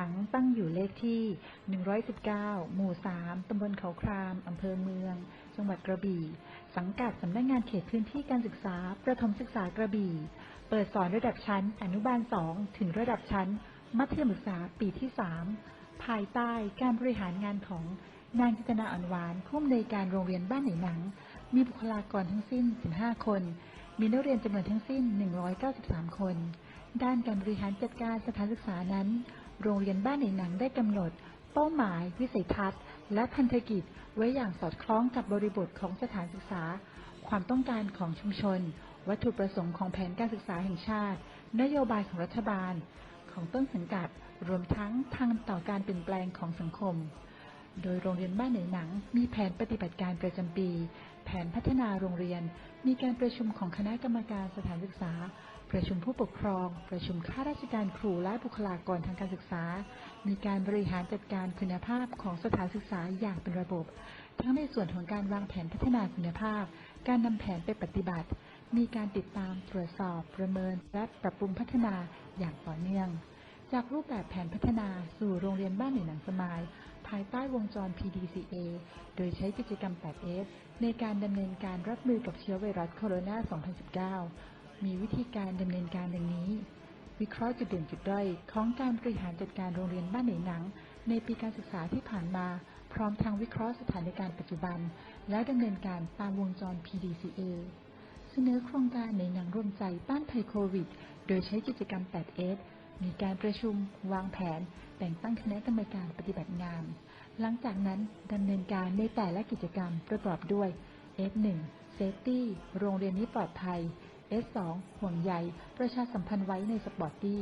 ังตั้งอยู่เลขที่ 119 หมู่ 3 ตำบลเขาคราม อำเภอเมือง จังหวัดกระบี่ สังกัดสำนักงานเขตพื้นที่การศึกษา ประถมศึกษากระบี่ เปิดสอนระดับชั้น อนุบาล 2 ถึงระดับชั้น มัธยมศึกษาปีที่ 3 ภายใต้การบริหารงานของนางจิตนาอ่อนหวานผู้อำนวยการโรงเรียนบ้านไหนหนัง มีบุคลากรทั้งสิ้น 15 คน มีนักเรียนจำนวนทั้งสิ้น 193 คน ด้านการบริหารจัดการสถานศึกษานั้น โรงเรียนบ้านไหนหนังได้กำหนด เป้าหมาย วิสัยทัศน์ และพันธกิจ ไว้อย่างสอดคล้องกับบริบทของสถานศึกษา ความต้องการของชุมชน วัตถุประสงค์ของแผนการศึกษาแห่งชาติ นโยบายของรัฐบาล ของต้นสังกัด รวมทั้งทางต่อการเปลี่ยนแปลงของสังคม โดยโรงเรียนบ้านไหนหนัง มีแผนปฏิบัติการประจำปี แผนพัฒนาโรงเรียน มีการประชุมของคณะกรรมการสถานศึกษา ประชุมผู้ปกครอง ประชุมข้าราชการครูและบุคลากรทางการศึกษา มีการบริหารจัดการคุณภาพของสถานศึกษาอย่างเป็นระบบ ทั้งในส่วนของการวางแผนพัฒนาคุณภาพ การนำแผนไปปฏิบัติ มีการติดตามตรวจสอบ ประเมิน และปรับปรุงพัฒนาอย่างต่อเนื่อง จากรูปแบบแผนพัฒนาสู่โรงเรียนบ้านหนึ่งหนังสมายภายใต้วงจร PDCA โดยใช้กิจกรรม 8S ในการดำเนินการรับมือกับเชื้อไวรัสโคโรนา 2019 มีวิธีการดำเนินการดังนี้ วิเคราะห์จุดเด่นจุดด้อยของการบริหารจัดการโรงเรียนบ้านไหนหนัง ในปีการศึกษาที่ผ่านมา พร้อมทางวิเคราะห์สถานการณ์ปัจจุบัน และดำเนินการตามวงจร PDCA เสนอโครงการในหนังร่วมใจต้านภัยโควิด โดยใช้กิจกรรม 8S มีการประชุม วางแผน แต่งตั้งคณะกรรมการปฏิบัติงาน หลังจากนั้นดำเนินการในแต่ละกิจกรรมประกอบด้วย S1 Safety โรงเรียนนี้ปลอดภัย S2 ห่วงใยประชาสัมพันธ์ไว้ในสปอร์ตดี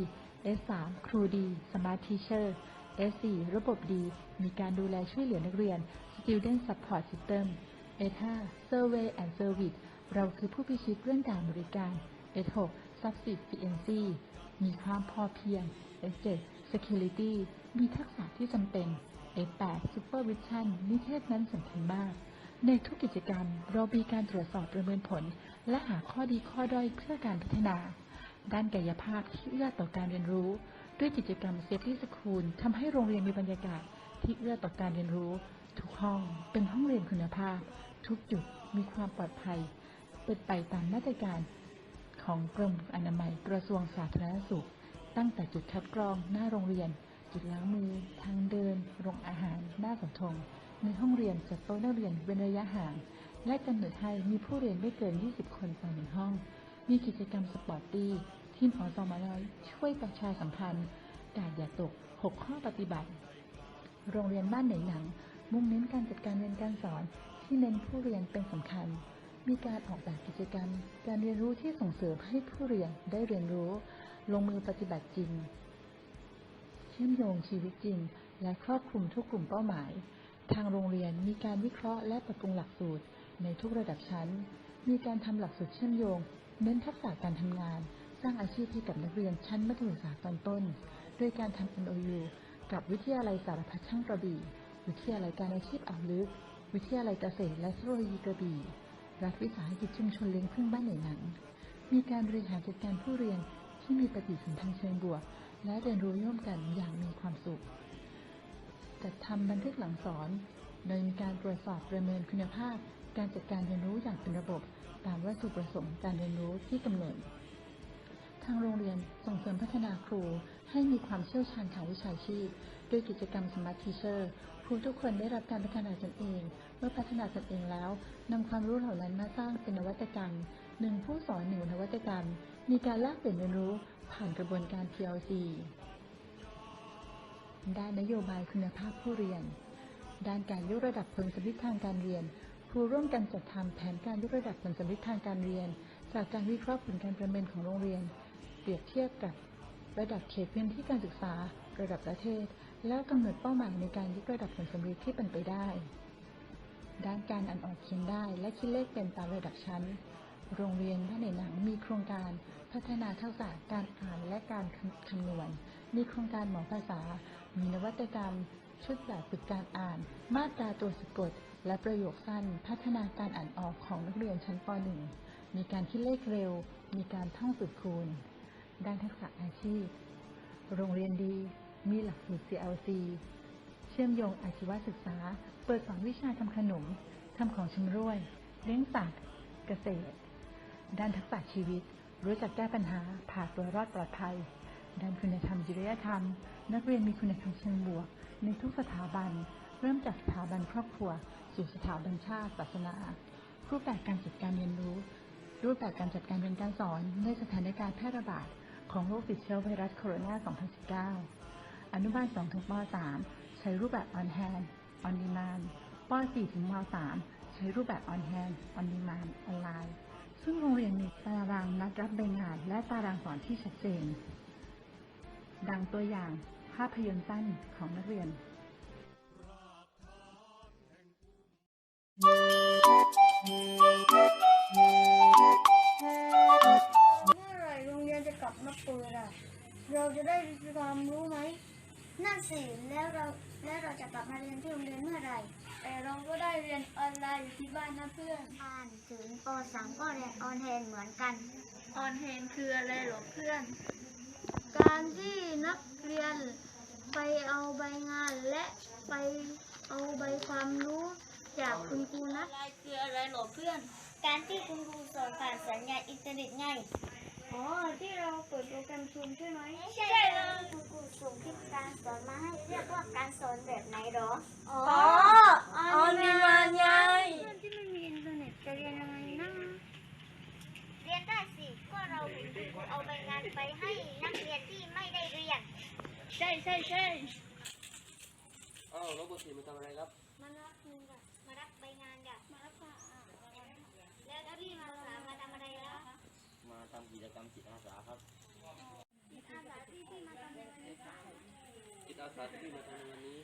S3 ครูดี Smart Teacher S4 ระบบดี มีการดูแลช่วยเหลือนักเรียน Student Support System S5 Survey and Service เราคือผู้พิชิตเรื่องการบริการ S6 Sufficiency มีความพอเพียง S7 Security มีทักษะที่จำเป็น S8 Supervision นิเทศนั้นสำคัญมาก ในทุกกิจกรรม เรามีการตรวจสอบประเมินผล และหาข้อดีข้อด้อยเพื่อการพัฒนา ด้านกายภาพที่เอื้อต่อการเรียนรู้ ด้วยกิจกรรม Safety School ทำให้โรงเรียนมีบรรยากาศ ที่เอื้อต่อการเรียนรู้ ทุกห้องเป็นห้องเรียนคุณภาพ ทุกจุดมีความปลอดภัย เป็นไปตามมาตรการของกรมอนามัยกระทรวงสาธารณสุข ตั้งแต่จุดคัดกรองหน้าโรงเรียน จุดล้างมือ ทางเดิน โรงอาหาร หน้าเสาธง ในห้องเรียนจัดโต๊ะนักเรียนเว้นระยะห่าง และกำหนดให้มีผู้เรียนไม่เกิน 20 คนต่อหนึ่งห้อง มีกิจกรรมสปอร์ตตี้ทีมอสมน้อยช่วยประชาสัมพันธ์ กาดอย่าตก 6 ข้อปฏิบัติ โรงเรียนบ้านไหนหนัง มุ่งเน้นการจัดการเรียนการสอนที่เน้นผู้เรียนเป็นสำคัญ มีการออกแบบกิจกรรม การเรียนรู้ที่ส่งเสริมให้ผู้เรียนได้เรียนรู้ ลงมือปฏิบัติจริง เชื่อมโยงชีวิตจริง และครอบคลุมทุกกลุ่มเป้าหมาย ทางโรงเรียนมีการวิเคราะห์และปรับปรุงหลักสูตรในทุกระดับชั้น มีการทำหลักสูตรเชื่อมโยง เน้นทักษะการทำงาน สร้างอาชีพให้กับนักเรียนชั้นมัธยมศึกษาตอนต้น โดยการทำ MOU กับวิทยาลัยสารพัดช่างกระบี่ วิทยาลัยการอาชีพอ่าวลึก วิทยาลัยเกษตรและเทคโนโลยีกระบี่ รัฐวิสาหกิจชุมชนเลี้ยงพึ่งบ้านไหนหนัง มีการบริหารจัดการผู้เรียนที่มีปฏิสัมพันธ์เชิงบวก และเรียนรู้ร่วมกันอย่างมีความสุข จัดทำบันทึกหลังสอนโดยมีการตรวจสอบประเมินคุณภาพ การจัดการเรียนรู้อย่างเป็นระบบ ตามวัตถุประสงค์การเรียนรู้ที่กำหนด ทางโรงเรียนส่งเสริมพัฒนาครูให้มีความเชี่ยวชาญทางวิชาชีพ ด้วยกิจกรรม Smart Teacher ครูทุกคนได้รับการพัฒนาตนเอง เมื่อพัฒนาตนเองแล้วนำความรู้เหล่านั้นมาสร้างเป็นนวัตกรรมหนึ่งผู้สอนหนึ่งนวัตกรรม มีการแลกเปลี่ยนเรียนรู้ผ่านกระบวนการ PLC ด้านนโยบายคุณภาพผู้เรียน ด้านการยกระดับผลสำลิดทางการเรียน ครูร่วมกันจัดทำแผนการยกระดับผลสำลิดทางการเรียน จากการวิเคราะห์ผลการประเมินของโรงเรียน เปรียบเทียบกับระดับเขตพื้นที่การศึกษา ระดับประเทศ แล้วกำหนดเป้าหมายในการยกระดับผลสำลิดที่เป็นไปได้ ด้านการอ่านออกเขียนได้และคิดเลขเป็นตามระดับชั้น โรงเรียนบ้านในหนังมีโครงการพัฒนาทักษะการอ่านและการคำนวณ มีโครงการหมอภาษา มีนวัตกรรม ชุดแบบฝึกการอ่าน มาตราตัวสะกด และประโยคสั้น พัฒนาการอ่านออกของนักเรียนชั้นป .1 มีการคิดเลขเร็ว มีการท่องสูตรคูณ ด้านทักษะอาชีพ โรงเรียนดี มีหลักสูตร CLC เชื่อมโยงอาชีวศึกษา เปิดสอนวิชาทำขนมทำของชำร่วย เลี้ยงสัตว์ เกษตร ด้านทักษะชีวิต รู้จักแก้ปัญหาผ่าตัวรอดปลอดภัย ด้านคุณธรรมจริยธรรม นักเรียนมีคุณธรรมเชิงบวก ในทุกสถาบัน เริ่มจากสถาบันครอบครัว สู่สถาบันชาติศาสนารูปแบบการจัดการเรียนรู้ รูปแบบการจัดการเรียนการสอนในสถานการณ์แพร่ระบาดของโรคติดเชื้อไวรัสโคโรนา 2019 อนุบาล2ถึงป .3 ใช้รูปแบบ on hand on demand ป .4 ถึงม .3 ใช้รูปแบบ on hand on demand ออนไลน์ ซึ่งโรงเรียนมีตารางนัดรับใบงานและตารางสอนที่ชัดเจน ดังตัวอย่างภาพยนตร์สั้นของนักเรียน เมื่อไหร่โรงเรียนจะกลับมาเปิดอะ เราจะได้ความรู้ไหม นั่นสิแล้วเราแล้วเราจะกลับมาเรียนที่โรงเรียนเมื่อไหร่ แต่เราก็ได้เรียนออนไลน์อยู่ที่บ้านนะเพื่อนอ่านถึงป .3 ก็เรียนออนแฮนเหมือนกัน ออนเทนคืออะไรหรอเพื่อน การที่นักเรียนไปเอาใบงานและไปเอาใบความรู้จากคุณครูนะคืออะไรหรอเพื่อน การที่คุณครูสอนผ่านสัญญาณอินเทอร์เน็ตไง อ๋อ ที่เราเปิดโปรแกรมซูมใช่ไหมใช่เลยคุณครูส่งคลิปการสอนมาให้เรียกว่าการสอนแบบไหนหรอ อ๋อออนไลน์ไงเพื่อนที่ไม่มีอินเทอร์เน็ตจะเรียนยังไงนะ เรียนได้สิ ก็เราเห็นคุณครูเอาใบงานไปให้นักเรี ยนที่ไม่ได้เรียน ใช่ใช่ใช่อ้าวน้องโบสีมาทำอะไรครับ มารับเงินค่ะมารับใบงานค่ะมารับค่ะแล้วพี่มาสามาทำอะไรแล้วมาทำกิจกรรมจิตอาสาครับอาสาที่พี่มาทำในวันนี้ค่ะจิตอาสาที่พี่มาทำในวันนี้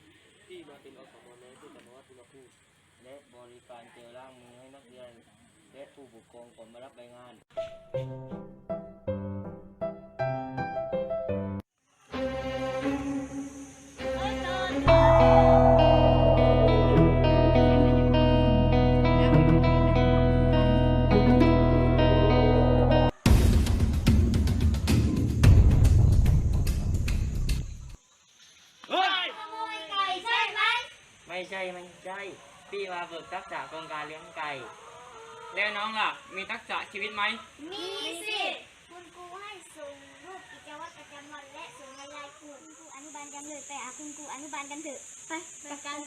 พี่มาเป็นอสมในที่จังหวัดสุพรรณภูมิและบริการเจลล้างมือให้นักเรียนและผู้ปกครองก่อนมารับใบงาน ใช่ไม่ใช่ พี่มาฝึกทักษะโครงการเลี้ยงไก่ แล้วน้องล่ะ มีทักษะชีวิตไหม มีสิคุณครูให้ส่งรูปกิจวัตรประจำวันและส่งในไลน์กลุ่มคุณครูอนุบาลกันเลยไปหาคุณครูอนุบาลกันเถอะไปไปกัน เ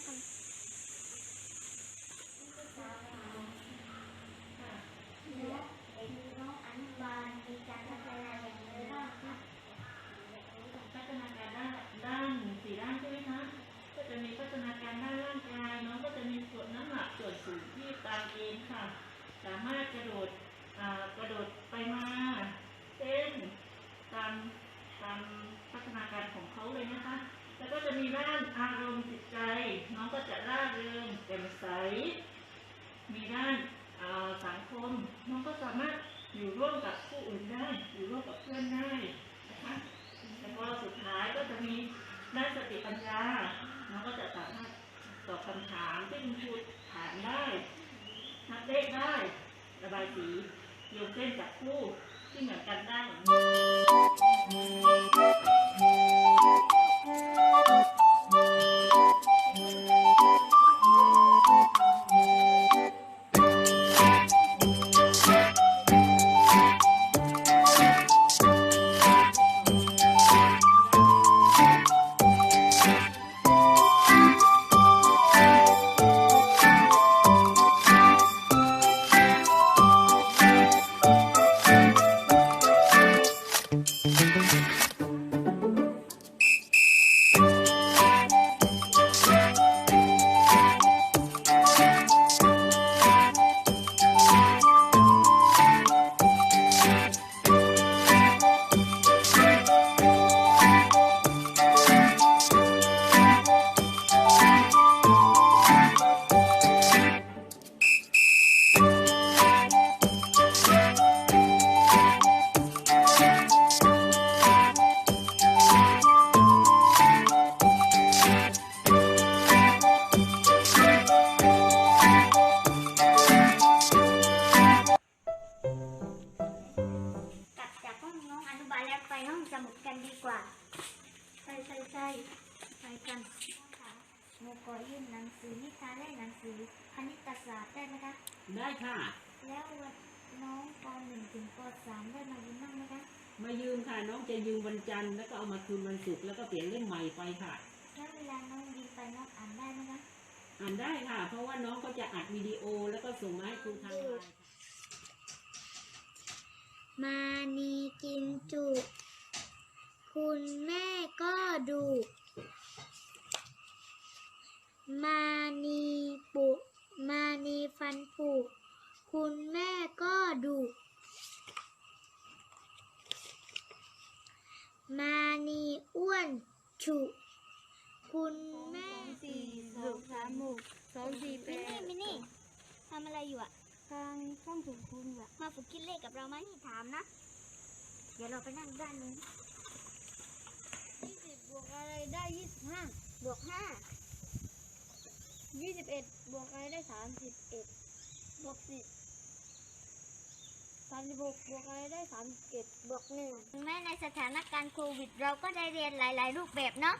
ด็กน้องอนุบาลมีการพัฒนาอย่างไรบ้างครับ พัฒนาการด้านด้านสี่ด้านใช่ไหมคะ ก็จะมีพัฒนาการด้านร่างกาย น้องก็จะมีส่วนน้ำหนักส่วนสูงที่ตามเกณฑ์ค่ะ สามารถกระโดดกระโดดไปมาเต้นตามตามพัฒนาการของเขาเลยนะคะ แล้วก็จะมีด้านอารมณ์จิตใจ น้องก็จะร่าเริงแจ่มใส มีด้านสังคม น้องก็สามารถอยู่ร่วมกับผู้อื่นได้ อยู่ร่วมกับเพื่อนได้นะคะแล้วก็สุดท้ายก็จะมีด้านสติปัญญา น้องก็จะสามารถตอบคำถามที่คุณครูถามได้ นับเลขได้ ระบายสีโยงเส้นจับคู่ที่เหมือนกันได้ วันจันทร์แล้วก็เอามาคืนวันศุกร์แล้วก็เปลี่ยนเล่มใหม่ไปค่ะแล้วเวลาน้องยืมไปน้องอ่านได้ไหมคะอ่านได้ค่ะ เพราะว่าน้องก็จะอัดวิดีโอแล้วก็ส่งมาให้ครูทางไลน์มานีกินจุคุณแม่ก็ดุมานีปุมานีฟันผุคุณแม่ก็ดุ มานีอ้วน ฉุ คุณแม่สี่สองสามหกสองสี่แปดมินนี่มินนี่ทำอะไรอยู่อะกำลังท่องถึงคุณอะมาฝึกคิดเลขกับเราไหมถามนะ เดี๋ยวเราไปนั่งด้านนู้นยี่สิบบวกอะไรได้ยี่สิบห้าบวกห้ายี่สิบเอ็ดบวกอะไรได้สามสิบเอ็ดบวกสิบ สามสิบหกบวกอะไรได้สามสิบเอ็ดบวกหนึ่งถึงแม้ในสถานการณ์โควิด เราก็ได้เรียนหลาย ๆ รูปแบบเนาะ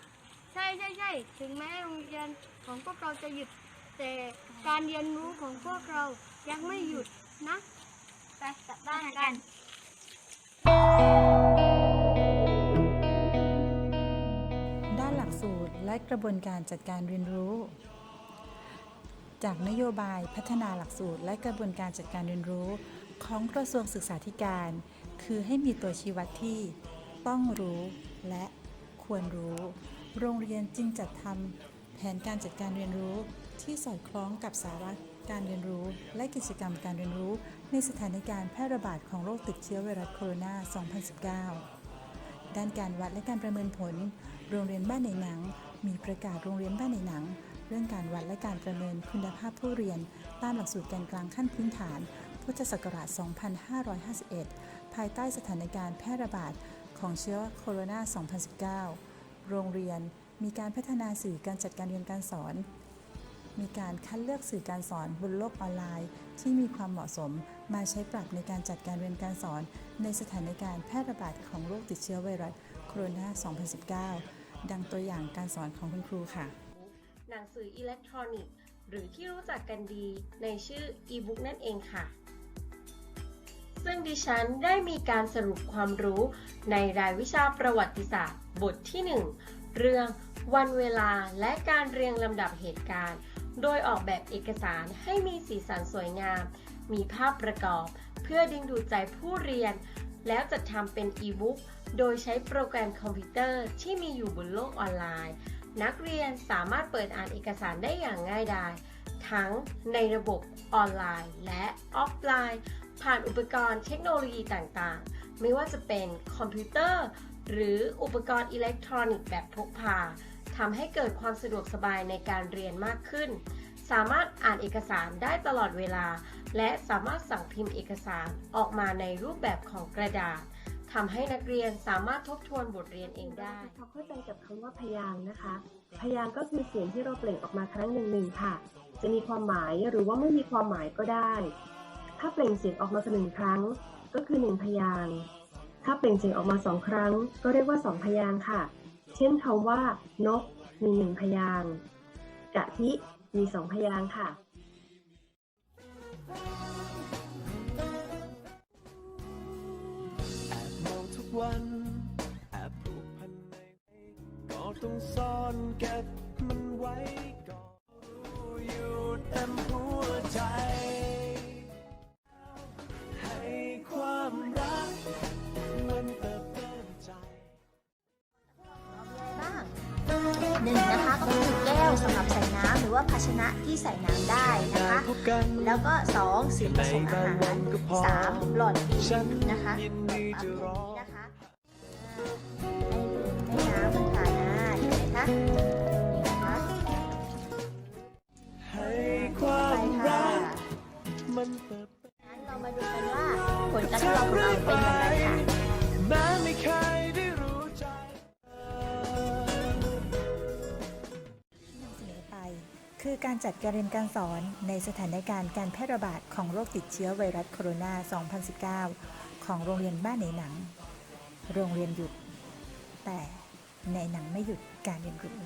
ใช่ใช่ใช่ถึงแม้โรงเรียนของพวกเราจะหยุด แต่การเรียนรู้ของพวกเรายังไม่หยุดนะไปกลับบ้านกันด้านหลักสูตรและกระบวนการจัดการเรียนรู้ จากนโยบายพัฒนาหลักสูตรและกระบวนการจัดการเรียนรู้ ของกระทรวงศึกษาธิการ คือให้มีตัวชี้วัดที่ ต้องรู้และควรรู้ โรงเรียนจึงจัดทำแผนการจัดการเรียนรู้ที่สอดคล้องกับสาระการเรียนรู้และกิจกรรมการเรียนรู้ในสถานการณ์แพร่ระบาดของโรคติดเชื้อไวรัสโคโรนา 2019 ด้านการวัดและการประเมินผล โรงเรียนบ้านในหนัง มีประกาศโรงเรียนบ้านในหนัง เรื่องการวัดและการประเมินคุณภาพผู้เรียน ตามหลักสูตรแกนกลางขั้นพื้นฐาน พุทธศักราช 2551 ภายใต้สถานการณ์แพร่ระบาดของเชื้อโคโรนา 2019 โรงเรียนมีการพัฒนาสื่อการจัดการเรียนการสอน มีการคัดเลือกสื่อการสอนบนโลกออนไลน์ ที่มีความเหมาะสมมาใช้ปรับในการจัดการเรียนการสอน ในสถานการณ์แพร่ระบาดของโรคติดเชื้อไวรัสโคโรนา 2019 ดังตัวอย่างการสอนของคุณครูค่ะ หนังสืออิเล็กทรอนิกส์หรือที่รู้จักกันดีในชื่ออีบุ๊กนั่นเองค่ะ ซึ่งดิฉันได้มีการสรุปความรู้ในรายวิชาประวัติศาสตร์ บทที่ 1 เรื่องวันเวลาและการเรียงลำดับเหตุการณ์ โดยออกแบบเอกสารให้มีสีสันสวยงาม มีภาพประกอบ เพื่อดึงดูดใจผู้เรียน แล้วจัดทำเป็นอีบุ๊กโดยใช้โปรแกรมคอมพิวเตอร์ที่มีอยู่บนโลกออนไลน์ นักเรียนสามารถเปิดอ่านเอกสารได้อย่างง่ายดายทั้งในระบบออนไลน์และออฟไลน์ ผ่านอุปกรณ์เทคโนโลยีต่างๆ ไม่ว่าจะเป็นคอมพิวเตอร์ หรืออุปกรณ์อิเล็กทรอนิกส์แบบพกพาทำให้เกิดความสะดวกสบายในการเรียนมากขึ้น สามารถอ่านเอกสารได้ตลอดเวลา และสามารถสั่งพิมพ์เอกสารออกมาในรูปแบบของกระดาษทำให้นักเรียนสามารถทบทวนบทเรียนเองได้ทำควาเข้าใจกับคำว่าพยางนะคะ พยางก็คือเสียงที่เราเปล่งออกมาครั้งหนึ่งหนึ่งค่ะ จะมีความหมายหรือว่าไม่มีความหมายก็ได้ ถ้าเปล่งเสียงออกมาหนึ่งครั้ง ก็คือหนึ่งพยางถ้าเปล่งเสียงออกมาสองครั้ง ก็เรียกว่าสองพยางค์ค่ะ เช่นคำว่า นก มีหนึ่งพยางกะทิมีสองพยางค่ะวันแอบผูกพันในก็ต้องซ่อนเก็บมันไว้ก่อนรู้อยู่เต็มหัวใจ หนึ่งนะคะก็คือแก้วสำหรับใส่น้ำหรือว่าภาชนะที่ใส่น้ำได้นะคะพบกันแล้วก็สองสิ่งผสมอาหารสามหลอดดิฉันนนะคะยินดีจะรอนะคะให้น้ำมันผ่านอ่าเห็นไหมคะนี่นะคะให้ความไปค่ะรักมันเติบโตงั้นเรามาดูกันว่าผลการทดลองของเราเป็นอย่างไร คือการจัดการเรียนการสอนในสถานการณ์การแพร่ระบาดของโรคติดเชื้อไวรัสโคโรนา 2019 ของโรงเรียนบ้านในหนัง โรงเรียนหยุด แต่ในหนังไม่หยุดการเรียนรู้